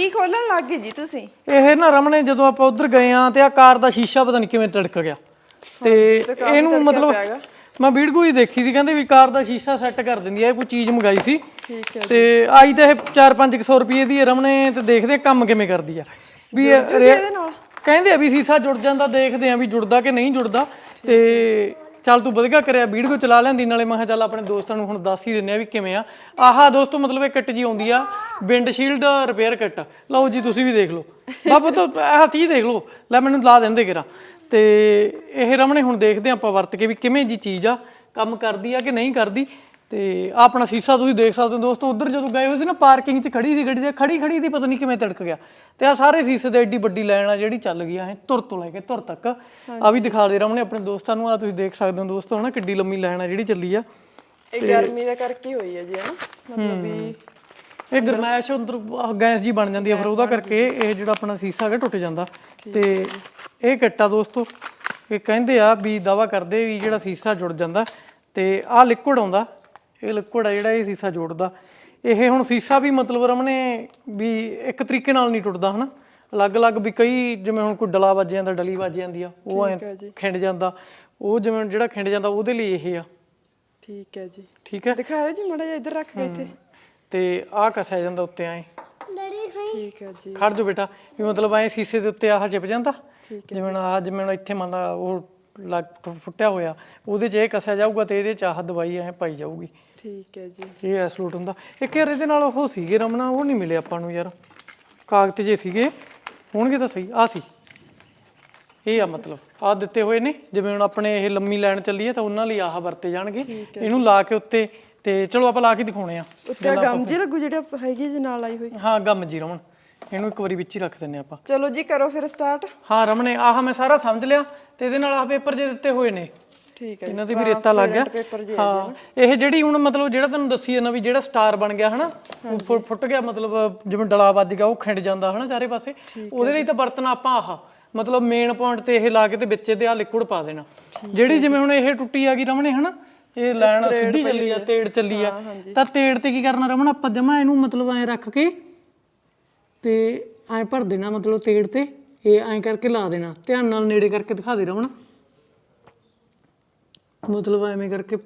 ਕੀ ਖੋਲਣ ਲੱਗ ਗਏ ਜੀ ਤੁਸੀਂ? ਇਹ ਨਾ ਰਮਣੇ ਜਦੋਂ ਆਪਾਂ ਉਧਰ ਗਏ ਆ ਤੇ ਆ ਕਾਰ ਦਾ ਸ਼ੀਸ਼ਾ ਪਤਾ ਨਹੀਂ ਕਿਵੇਂ ਤੜਕ ਗਿਆ। ਤੇ ਇਹਨੂੰ ਮਤਲਬ ਮੈਂ ਵੀਡੀਓ ਹੀ ਦੇਖੀ ਸੀ ਕਹਿੰਦੇ ਵੀ ਕਾਰ ਦਾ ਸ਼ੀਸ਼ਾ ਸੈੱਟ ਕਰ ਦਿੰਦੀ ਆ ਇਹ ਕੋਈ ਚੀਜ਼ ਮੰਗਾਈ ਸੀ। ਤੇ ਆਈ ਤਾਂ ਇਹ 4-500 ਰੁਪਏ ਦੀ ਰਮਣੇ ਤੇ ਦੇਖਦੇ ਕੰਮ ਕਿਵੇਂ ਕਰਦੀ ਆ। ਵੀ ਇਹ ਕਹਿੰਦੇ ਆ ਵੀ ਸ਼ੀਸ਼ਾ ਜੁੜ ਜਾਂਦਾ ਦੇਖਦੇ ਆ ਵੀ ਜੁੜਦਾ ਕਿ ਨਹੀਂ ਜੁੜਦਾ। ਤੇ ਚੱਲ ਤੂੰ ਵਧੀਆ ਕਰਿਆ, ਵੀਡੀਓ ਚਲਾ ਲੈਂਦੀ, ਨਾਲੇ ਮੈਂ ਕਿਹਾ ਚੱਲ ਆਪਣੇ ਦੋਸਤਾਂ ਨੂੰ ਹੁਣ ਦੱਸ ਹੀ ਦਿੰਨੇ ਆ ਵੀ ਕਿਵੇਂ ਆ। ਆਹਾ ਦੋਸਤੋ, ਮਤਲਬ ਇਹ ਕਿੱਟ ਜੀ ਆਉਂਦੀ ਆ ਵਿੰਡਸ਼ੀਲਡ ਰਿਪੇਅਰ ਕਿੱਟ। ਲਓ ਜੀ, ਤੁਸੀਂ ਵੀ ਦੇਖ ਲਓ। ਬਾਬਾ ਤੋਂ ਆਹ ਚੀਜ਼ ਦੇਖ ਲਓ। ਲੈ ਮੈਨੂੰ ਲਾ ਦਿੰਦੇ ਕਿਰਾ। ਤੇ ਇਹ ਰਮਣੇ ਹੁਣ ਦੇਖਦੇ ਆ ਆਪਾਂ ਵਰਤ ਕੇ ਵੀ ਕਿਵੇਂ ਜੀ ਚੀਜ਼ ਆ, ਕੰਮ ਕਰਦੀ ਆ ਕਿ ਨਹੀਂ ਕਰਦੀ। ਤੇ ਆਪਣਾ ਸੀਸਾ ਤੁਸੀਂ ਦੇਖ ਸਕਦੇ ਹੋ ਦੋਸਤੋ ਉਧਰ ਜਦੋਂ ਗਏ ਹੋਏ ਸੀ ਨਾ ਪਾਰਕਿੰਗ 'ਚ ਖੜੀ ਸੀ ਗੱਡੀ ਦੇ ਖੜੀ ਖੜੀ ਦੀ ਪਤਾ ਨਹੀਂ ਕਿਵੇਂ ਤੜਕ ਗਿਆ। ਤੇ ਆ ਸਾਰੇ ਸੀਸੇ ਦੇ ਐਡੀ ਵੱਡੀ ਲਾਈਨ ਆ ਜਿਹੜੀ ਚੱਲ ਗਈ ਆ ਇਹ ਤੁਰ ਤੋਂ ਲੈ ਕੇ ਤੁਰ ਤੱਕ। ਆ ਵੀ ਦਿਖਾ ਦੇ ਰਮਣੇ ਆਪਣੇ ਦੋਸਤਾਂ ਨੂੰ ਆ ਤੁਸੀਂ ਦੇਖ ਸਕਦੇ ਹੋ ਦੋਸਤੋ ਹਨਾ ਕਿੱਡੀ ਲੰਮੀ ਲਾਈਨ ਆ ਜਿਹੜੀ ਚੱਲੀ ਆ। ਇਹ ਗਰਮੀ ਦਾ ਕਰਕੇ ਹੋਈ ਹੈ ਜੀ ਹਨਾ ਮਤਲਬ ਵੀ ਇਹ ਗਰਮੈਸ਼ ਅੰਦਰ ਗੈਸ ਜੀ ਬਣ ਜਾਂਦੀ ਆ ਫਿਰ ਉਹਦਾ ਕਰਕੇ ਇਹ ਜਿਹੜਾ ਆਪਣਾ ਸੀਸਾ ਹੈਗਾ ਟੁੱਟ ਜਾਂਦਾ। ਤੇ ਇਹ ਕਿੱਟਾ ਦੋਸਤੋ ਇਹ ਕਹਿੰਦੇ ਆ ਵੀ ਦਾਵਾ ਕਰਦੇ ਵੀ ਜਿਹੜਾ ਸੀਸਾ ਜੁੜ ਜਾਂਦਾ ਤੇ ਆਹ ਲਿਕੁਇਡ ਆਉਂਦਾ ਇਹ ਲਿਕੁਇਡ ਆ ਜਿਹੜਾ ਇਹ ਸੀਸਾ ਜੋੜਦਾ। ਇਹ ਹੁਣ ਸੀਸਾ ਵੀ ਮਤਲਬ ਰਮਣੇ ਵੀ ਇੱਕ ਤਰੀਕੇ ਨਾਲ ਨਹੀਂ ਟੁੱਟਦਾ ਹਨਾ? ਅਲੱਗ-ਅਲੱਗ ਵੀ ਕਈ ਜਿਵੇਂ ਹੁਣ ਕੋਈ ਡਲਾ ਵੱਜ ਜਾਂਦਾ ਡਲੀ ਵੱਜ ਜਾਂਦੀ ਆ ਉਹ ਐ ਖਿੰਡ ਜਾਂਦਾ। ਉਹ ਜਿਵੇਂ ਜਿਹੜਾ ਖਿੰਡ ਜਾਂਦਾ ਉਹਦੇ ਲਈ ਇਹ ਆ। ਠੀਕ ਹੈ ਜੀ। ਠੀਕ ਹੈ? ਦਿਖਾਓ ਜੀ ਮੜਾ ਜਿਹਾ ਇੱਧਰ ਰੱਖ ਕੇ ਇੱਥੇ। ਤੇ ਆਹ ਕਸਿਆ ਜਾਂਦਾ ਉੱਤੇ ਐ। ਠੀਕ ਹੈ ਜੀ। ਖੜ ਜਾ ਬੇਟਾ। ਵੀ ਮਤਲਬ ਐ ਸੀਸੇ ਦੇ ਉੱਤੇ ਆਹ ਚਿਪ ਜਾਂਦਾ। ਜਿਵੇਂ ਆਹ ਜਿਵੇਂ ਇੱਥੇ ਮੰਨ ਲਾ ਉਹ ਲੱਗ ਫੁੱਟਿਆ ਹੋਇਆ ਉਹਦੇ 'ਚ ਇਹ ਕਸਿਆ ਜਾਊਗਾ ਤੇ ਇਹਦੇ 'ਚ ਆਹ ਦਵਾਈ ਐ ਪਾਈ ਜਾਊਗੀ। ਠੀਕ ਹੈ ਜੀ। ਇਹ ਐਸਲੂਟ ਹੁੰਦਾ। ਇੱਕ ਯਾਰ ਇਹਦੇ ਨਾਲ ਉਹ ਸੀਗੇ ਰਮਨਾ ਉਹ ਨਹੀਂ ਮਿਲੇ ਆਪਾਂ ਨੂੰ ਯਾਰ। ਕਾਗਜ਼ ਜੇ ਸੀਗੇ ਹੋਣਗੇ ਤਾਂ ਸਹੀ। ਆ ਸੀ। ਇਹ ਆ ਮਤਲਬ। ਆ ਦਿੱਤੇ ਹੋਏ ਨੇ। ਜਿਵੇਂ ਹੁਣ ਆਪਣੇ ਇਹ ਲੰਮੀ ਲਾਈਨ ਚੱਲੀ ਹੈ ਤਾਂ ਉਹਨਾਂ ਲਈ ਆਹ ਵਰਤੇ ਜਾਣਗੇ। ਇਹਨੂੰ ਲਾ ਕੇ ਉੱਤੇ ਤੇ ਚਲੋ ਆਪਾਂ ਲਾ ਕੇ ਦਿਖਾਉਣੇ ਆ। ਉੱਤੇ ਗਮ ਜੀ ਲੱਗੂ ਜਿਹੜੇ ਹੈਗੀ ਜੀ ਨਾਲ ਆਈ ਹੋਈ। ਹਾਂ ਗਮ ਜੀ ਰਮਨ। ਇਹਨੂੰ ਇੱਕ ਵਾਰੀ ਵਿੱਚ ਹੀ ਰੱਖ ਦਿੰਨੇ ਆਪਾਂ। ਚਲੋ ਜੀ ਕਰੋ ਫਿਰ ਸਟਾਰਟ ਹਾਂ ਰਮਨੇ ਆਹ ਮੈਂ ਸਾਰਾ ਸਮਝ ਲਿਆ ਤੇ ਇਹਦੇ ਨਾਲ ਆਹ ਪੇਪਰ ਜੇ ਦਿੱਤੇ ਹੋਏ ਨੇ। ਠੀਕ ਹੈ ਇਹਨਾਂ ਤੇ ਵੀ ਰੇਤਾ ਲੱਗ ਗਿਆ। ਪੇਪਰ ਜੀ ਹਾਂ ਇਹ ਜਿਹੜੀ ਹੁਣ ਮਤਲਬ ਜਿਹੜਾ ਤੈਨੂੰ ਦੱਸੀ ਜਾਂਦਾ ਵੀ ਜਿਹੜਾ ਸਟਾਰ ਬਣ ਗਿਆ ਹਨਾ ਉਹ ਫੁੱਟ ਗਿਆ ਮਤਲਬ ਜਿਵੇਂ ਡਲਾ ਵੱਜ ਗਿਆ ਉਹ ਖਿੰਡ ਜਾਂਦਾ ਹਨਾ ਚਾਰੇ ਪਾਸੇ। ਉਹਦੇ ਲਈ ਤਾਂ ਵਰਤਣਾ ਆਪਾਂ ਆਹ ਮਤਲਬ ਮੇਨ ਪੁਆਇੰਟ ਤੇ ਇਹ ਲਾ ਕੇ ਤੇ ਵਿੱਚ ਇਹਦੇ ਆ ਲਿਕੁਇਡ ਪਾ ਦੇਣਾ। ਜਿਹੜੀ ਜਿਵੇਂ ਹੁਣ ਇਹ ਟੁੱਟੀ ਆ ਗਈ ਰਮਣੇ ਹਨਾ ਇਹ ਲਾਈਨ ਸਿੱਧੀ ਚੱਲੀ ਆ ਤੇੜ ਚੱਲੀ ਆ। ਤਾਂ ਤੇੜ ਤੇ ਕੀ ਕਰਨਾ ਰਮਣ ਆਪਾਂ ਜਮਾ ਇਹਨੂੰ ਮਤਲਬ ਐ ਰੱਖ ਕੇ ਤੇ ਐ ਭਰ ਦੇਣਾ ਮਤਲਬ ਤੇੜ ਤੇ ਇਹ ਐ ਕਰਕੇ ਲਾ ਦੇਣਾ। ਧਿਆਨ ਨਾਲ ਨੇੜੇ ਕਰਕੇ ਦਿਖਾ ਦੇ ਰਮਣ ਮਤਲਬ ਐਵੇਂ ਕਰਕੇ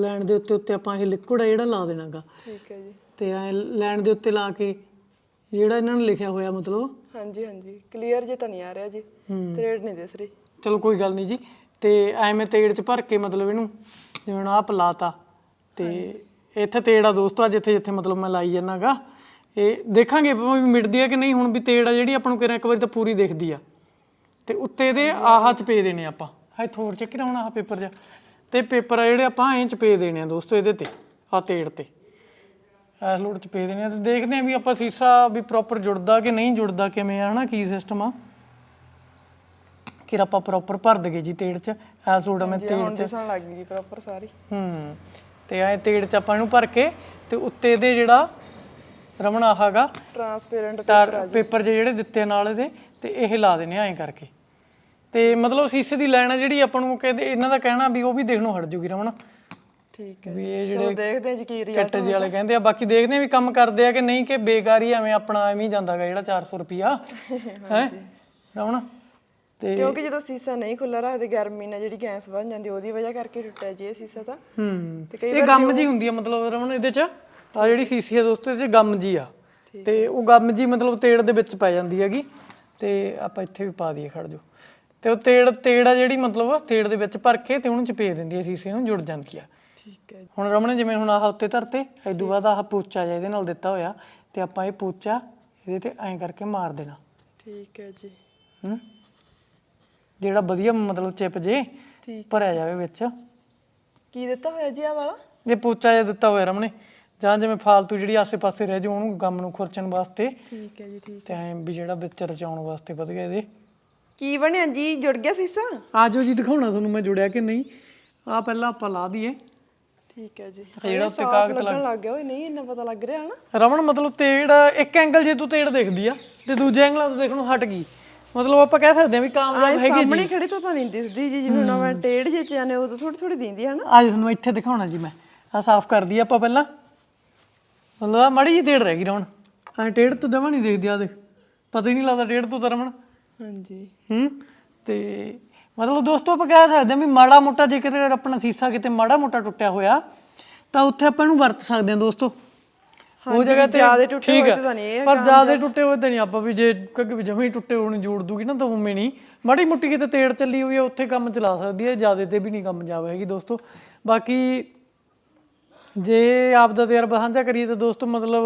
ਲੈਣ ਦੇ ਉੱਤੇ ਉੱਤੇ ਆਪਾਂ ਇਹ ਲਿਕੁਇਡ ਆ ਜਿਹੜਾ ਲਾ ਦੇਣਾਗਾ। ਠੀਕ ਹੈ ਜੀ। ਤੇ ਐ ਲੈਣ ਦੇ ਉੱਤੇ ਲਾ ਕੇ ਜਿਹੜਾ ਇਹਨਾਂ ਨੇ ਲਿਖਿਆ ਹੋਇਆ ਮਤਲਬ। ਹਾਂਜੀ ਹਾਂਜੀ। ਕਲੀਅਰ ਜੇ ਤਾਂ ਨਹੀਂ ਆ ਰਿਹਾ ਜੀ। ਥ੍ਰੈਡ ਨਹੀਂ ਦਿਸ ਰਹੀ। ਚਲੋ ਕੋਈ ਗੱਲ ਨਹੀਂ ਜੀ। ਤੇ ਐਵੇਂ ਤੇੜ ਚ ਭਰ ਕੇ ਮਤਲਬ ਇਹਨੂੰ ਜਿਵੇਂ ਆਹ ਪਲਾਤਾ। ਤੇ ਇੱਥੇ ਤੇੜ ਆ ਦੋਸਤੋ ਆ ਜਿੱਥੇ ਜਿੱਥੇ ਮਤਲਬ ਮੈਂ ਲਾਈ ਜਾਣਾਗਾ ਇਹ ਦੇਖਾਂਗੇ ਵੀ ਮਿਟਦੀ ਆ ਕਿ ਨਹੀਂ ਹੁਣ ਵੀ ਤੇੜ ਆ ਜਿਹੜੀ ਆਪਾਂ ਨੂੰ ਕਿਹਾ ਇੱਕ ਵਾਰੀ ਤਾਂ ਪੂਰੀ ਦਿਖਦੀ ਆ। ਤੇ ਉੱਤੇ ਇਹਦੇ ਆਹ ਚਪੇ ਦੇਣੇ ਆਪਾਂ। ਹਾਏ ਥੋੜ ਚੱਕ ਕਰਾਉਣਾ ਆਹ ਪੇਪਰ ਜਾ ਤੇ ਪੇਪਰ ਆ ਜਿਹੜੇ ਆਪਾਂ ਐਂ ਚਪੇ ਦੇਣੇ ਆ ਦੋਸਤੋ ਇਹਦੇ ਤੇ ਆ ਤੇੜ ਤੇ। ਐਸ ਲੋਡ ਚ ਪੇ ਦੇਣੇ ਆ ਤੇ ਦੇਖਦੇ ਆ ਵੀ ਆਪਾਂ ਸੀਸਾ ਵੀ ਪ੍ਰੋਪਰ ਜੁੜਦਾ ਕਿ ਨਹੀਂ ਜੁੜਦਾ ਕਿਵੇਂ ਆ ਹਨਾ ਕੀ ਸਿਸਟਮ ਆ। ਕਿ ਆਪਾਂ ਪ੍ਰੋਪਰ ਭਰ ਦਗੇ ਜੀ ਤੇੜ ਚ ਐਸ ਲੋਡ ਮੈਂ ਤੇੜ ਚ। ਦਿਸਣ ਲੱਗ ਗਈ ਪ੍ਰੋਪਰ ਸਾਰੀ। ਹੂੰ ਤੇ ਐ ਤੇੜ ਚ ਆਪਾਂ ਇਹਨੂੰ ਭਰ ਕੇ ਤੇ ਉੱਤੇ ਇਹਦੇ ਜਿਹੜਾ ਰਮਣਾ ਆਹਾਗਾ ਟਰਾਂਸਪੇਰੈਂਟ ਟਾਰ ਪੇਪਰ ਜਿਹੇ ਜਿਹੜੇ ਦਿੱਤੇ ਨਾਲ ਇਹਦੇ ਤੇ ਇਹ ਲਾ ਦੇਣੇ ਐਂ ਕਰਕੇ। ਤੇ ਮਤਲਬ ਸੀਸੇ ਦੀ ਲਾਈਨ ਆ ਜਿਹੜੀ ਆਪਾਂ ਨੂੰ ਕਹਿੰਦੇ ਇਹਨਾਂ ਦਾ ਕਹਿਣਾ ਵੀ ਉਹ ਵੀ ਦੇਖ ਨੂੰ ਹਟ ਜੂਗੀ ਰਮਣਾ ਠੀਕ ਹੈ ਵੀ ਇਹ ਜਿਹੜੇ ਦੇਖਦੇ ਜੀ ਕੀ ਕਿੱਟ ਜੀ ਵਾਲੇ ਕਹਿੰਦੇ ਆ। ਬਾਕੀ ਦੇਖਦੇ ਆ ਵੀ ਕੰਮ ਕਰਦੇ ਆ ਕਿ ਨਹੀਂ ਕਿ ਬੇਕਾਰੀ ਐਵੇਂ ਆਪਣਾ ਐਵੇਂ ਹੀ ਜਾਂਦਾਗਾ ਜਿਹੜਾ 400 ਰੁਪਿਆ ਹੈ? ਰਮਣਾ ਤੇ ਕਿਉਂਕਿ ਜਦੋਂ ਸੀਸਾ ਨਹੀਂ ਖੁੱਲਾ ਰੱਖਦੇ ਗਰਮੀ ਨਾਲ ਜਿਹੜੀ ਗੈਸ ਬਣ ਜਾਂਦੀ ਉਹਦੀ ਵਜ੍ਹਾ ਕਰਕੇ ਟੁੱਟਿਆ ਜੀ ਇਹ ਸੀਸਾ ਤਾਂ। ਹੂੰ। ਤੇ ਕਈ ਇਹ ਗਮ ਜੀ ਹੁੰਦੀ ਆ ਮਤਲਬ ਰਮਣ ਇਹਦੇ ਚ। ਆ ਜਿਹੜੀ ਸੀਸੀ ਆ ਦੋਸਤੋ ਇਹਦੇ ਚ ਗਮ ਜੀ ਆ ਤੇ ਉਹ ਗਮ ਜੀ ਮਤਲਬ ਤੇੜ ਦੇ ਵਿੱਚ ਪੈ ਜਾਂਦੀ ਹੈਗੀ ਤੇ ਆਪਾਂ ਇੱਥੇ ਵੀ ਪਾ ਦਈਏ ਖੜ ਜੋ ਤੇ ਉਹ ਤੇੜ ਤੇੜ ਆ ਜਿਹੜੀ ਮਤਲਬ ਤੇੜ ਦੇ ਵਿੱਚ ਭਰ ਕੇ ਤੇ ਉਹਨੂੰ ਚਪੇ ਦਿੰਦੀ ਆ ਸੀਸੇ ਨੂੰ ਜੁੜ ਜਾਂਦੀ ਆ। ਠੀਕ ਹੈ ਹੁਣ ਰਮਣ ਜਿਵੇਂ ਹੁਣ ਆਹ ਉੱਤੇ ਧਰਤੇ ਇਦੋਂ ਬਾਅਦ ਆਹ ਪੂਚਾ ਜਿਹਾ ਇਹਦੇ ਨਾਲ ਦਿੱਤਾ ਹੋਇਆ ਤੇ ਆਪਾਂ ਇਹ ਪੂਚਾ ਇਹਦੇ ਤੇ ਐਂ ਕਰਕੇ ਮਾਰ ਦੇਣਾ। ਠੀਕ ਹੈ ਜੀ। ਹੂੰ? ਜਿਹੜਾ ਵਧੀਆ ਮਤਲਬ ਚਿਪ ਜੇ ਠੀਕ। ਭਰਿਆ ਜਾਵੇ ਵਿੱਚ। ਕੀ ਦਿੱਤਾ ਹੋਇਆ ਜੀ ਆ ਵਾਲਾ? ਇਹ ਪੋਚਾ ਜਿਹਾ ਦਿੱਤਾ ਹੋਇਆ ਰਮਨੇ। ਜਾਂ ਜਿਵੇਂ ਫਾਲਤੂ ਜਿਹੜੀ ਆਸੇ-ਪਾਸੇ ਰਹਿ ਜਾਊ ਉਹਨੂੰ ਗਮ ਨੂੰ ਖੁਰਚਣ ਵਾਸਤੇ। ਠੀਕ ਹੈ ਜੀ ਠੀਕ ਤੇ ਐਂ ਵੀ ਜਿਹੜਾ ਵਿੱਚ ਰਚਾਉਣ ਵਾਸਤੇ ਵਧ ਗਿਆ ਇਹਦੇ। ਕੀ ਬਣਿਆ ਜੀ? ਜੁੜ ਗਿਆ ਸੀਸਾ? ਆਜੋ ਜੀ ਦਿਖਾਉਣਾ ਤੁਹਾਨੂੰ ਮੈਂ ਜੁੜਿਆ ਕਿ ਨਹੀਂ। ਆ ਪਹਿਲਾਂ ਆਪਾਂ ਲਾ ਦਈਏ। ਠੀਕ ਹੈ ਜੀ। ਜਿਹੜਾ ਉੱਤੇ ਕਾਗਜ਼ ਲੱਗਣ ਲੱਗ ਗਿਆ। ਓਏ ਨਹੀਂ ਇੰਨਾ ਪਤਾ ਲੱਗ ਰਿਹਾ ਹਨਾ ਰਮਨ ਮਤਲਬ ਤੇੜ ਇੱਕ ਐਂਗਲ ਜੇ ਤੂੰ ਤੇੜ ਦੇਖਦੀ ਆ ਤੇ ਦੂਜੇ ਐਂਗਲਾਂ ਤੋਂ ਦੇਖਣੋਂ ਹਟ ਗਈ। ਮਤਲਬ ਆਪਾਂ ਕਹਿ ਸਕਦੇ ਆ ਵੀ ਕਾਮਯਾਬ ਹੈਗੀ ਸਾਹਮਣੇ ਖੜੀ ਤੋਂ ਤਾਂ ਨਹੀਂ ਦਿਸਦੀ ਜੀ ਜਿਵੇਂ ਹੁਣ ਮੈਂ ਟੇੜ ਜੇ ਚ ਜਾਣੇ ਉਦੋਂ ਥੋੜੀ ਥੋੜੀ ਦਿੰਦੀ ਹੈ ਨਾ। ਅੱਜ ਤੁਹਾਨੂੰ ਇੱਥੇ ਦਿਖਾਉਣਾ ਜੀ ਮੈਂ। ਆ ਸਾਫ਼ ਕਰ ਦਈਏ ਆਪਾਂ ਪਹਿਲਾਂ। ਆਹ ਮਾੜੀ ਜੀ ਤੇੜ ਰਹਿ ਗਈ ਰਮਨ ਐ ਟੇੜ ਤੋਂ ਜਮਾ ਨਹੀਂ ਦੇਖਦੀ ਆ ਦੇਖ। ਪਤਾ ਹੀ ਨਹੀਂ ਲੱਗਦਾ ਟੇੜ ਤੋਂ ਤਾਂ ਰਮਣ ਹਾਂਜੀ। ਹੂੰ ਤੇ ਮਤਲਬ ਦੋਸਤੋ ਆਪਾਂ ਕਹਿ ਸਕਦੇ ਹਾਂ ਵੀ ਮਾੜਾ ਮੋਟਾ ਜੇ ਕਿਤੇ ਆਪਣਾ ਸੀਸਾ ਕਿਤੇ ਮਾੜਾ ਮੋਟਾ ਟੁੱਟਿਆ ਹੋਇਆ ਤਾਂ ਉੱਥੇ ਆਪਾਂ ਇਹਨੂੰ ਵਰਤ ਸਕਦੇ ਹਾਂ ਦੋਸਤੋ। ਉਹ ਜਗ੍ਹਾ ਤੇ ਜ਼ਿਆਦੇ ਟੁੱਟੇ ਹੋਏ। ਤਾਂ ਨਹੀਂ ਪਰ ਜ਼ਿਆਦਾ ਟੁੱਟੇ ਹੋਏ ਤਾਂ ਨਹੀਂ ਆਪਾਂ ਵੀ ਜੇ ਕਿਉਂਕਿ ਵੀ ਜਮੇ ਟੁੱਟੇ ਹੋਣ ਜੋੜ ਦੂਗੀ ਨਾ ਤਾਂ ਉਵੇਂ ਨਹੀਂ। ਮਾੜੀ ਮੁੱਟੀ ਕਿਤੇ ਤੇੜ ਚੱਲੀ ਹੋਈ ਹੈ ਉੱਥੇ ਕੰਮ ਚਲਾ ਸਕਦੀ ਹੈ ਜਿਆਦੇ ਤੇ ਵੀ ਨਹੀਂ ਕੰਮ ਜਾਵੇ ਹੈਗੀ ਦੋਸਤੋ। ਬਾਕੀ ਜੇ ਆਪ ਦਾ ਤਜਰਬਾ ਸਾਂਝਾ ਕਰੀਏ ਤਾਂ ਦੋਸਤੋ ਮਤਲਬ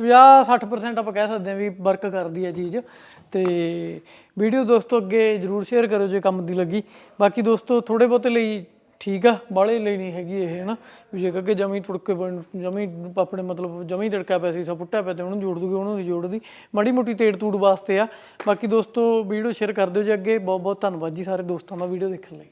50 60% ਆਪਾਂ ਕਹਿ ਸਕਦੇ ਹਾਂ ਵੀ ਵਰਕ ਕਰਦੀ ਹੈ ਚੀਜ਼ ਤੇ ਵੀਡੀਓ ਦੋਸਤੋ ਅੱਗੇ ਜਰੂਰ ਸ਼ੇਅਰ ਕਰੋ ਜੇ ਕੰਮ ਦੀ ਲੱਗੀ। ਬਾਕੀ ਦੋਸਤੋ ਥੋੜੇ ਬਹੁਤੇ ਲਈ ਠੀਕ ਆ ਬਾਲੇ ਲਈ ਨਹੀਂ ਹੈਗੀ ਇਹ, ਹਨਾ? ਵੀ ਜੇ ਅੱਗੇ ਜਮੀ ਤੁੜਕੇ ਜਮੀ ਆਪਣੇ ਮਤਲਬ ਜਮੀ ਤੜਕਾ ਪਿਆ ਸੀ, ਸਭ ਪੁੱਟਿਆ ਪਿਆ ਤੇ ਉਹਨੂੰ ਜੋੜ ਦੂਗੇ, ਉਹਨੂੰ ਨਹੀਂ ਜੋੜਦੀ। ਮਾੜੀ ਮੋਟੀ ਤੇੜ ਤੂੜ ਵਾਸਤੇ ਆ। ਬਾਕੀ ਦੋਸਤੋ ਵੀਡੀਓ ਸ਼ੇਅਰ ਕਰ ਦਿਓ ਜੇ ਅੱਗੇ। ਬਹੁਤ ਬਹੁਤ ਧੰਨਵਾਦ ਜੀ ਸਾਰੇ ਦੋਸਤਾਂ ਦਾ ਵੀਡੀਓ ਦੇਖਣ ਲਈ।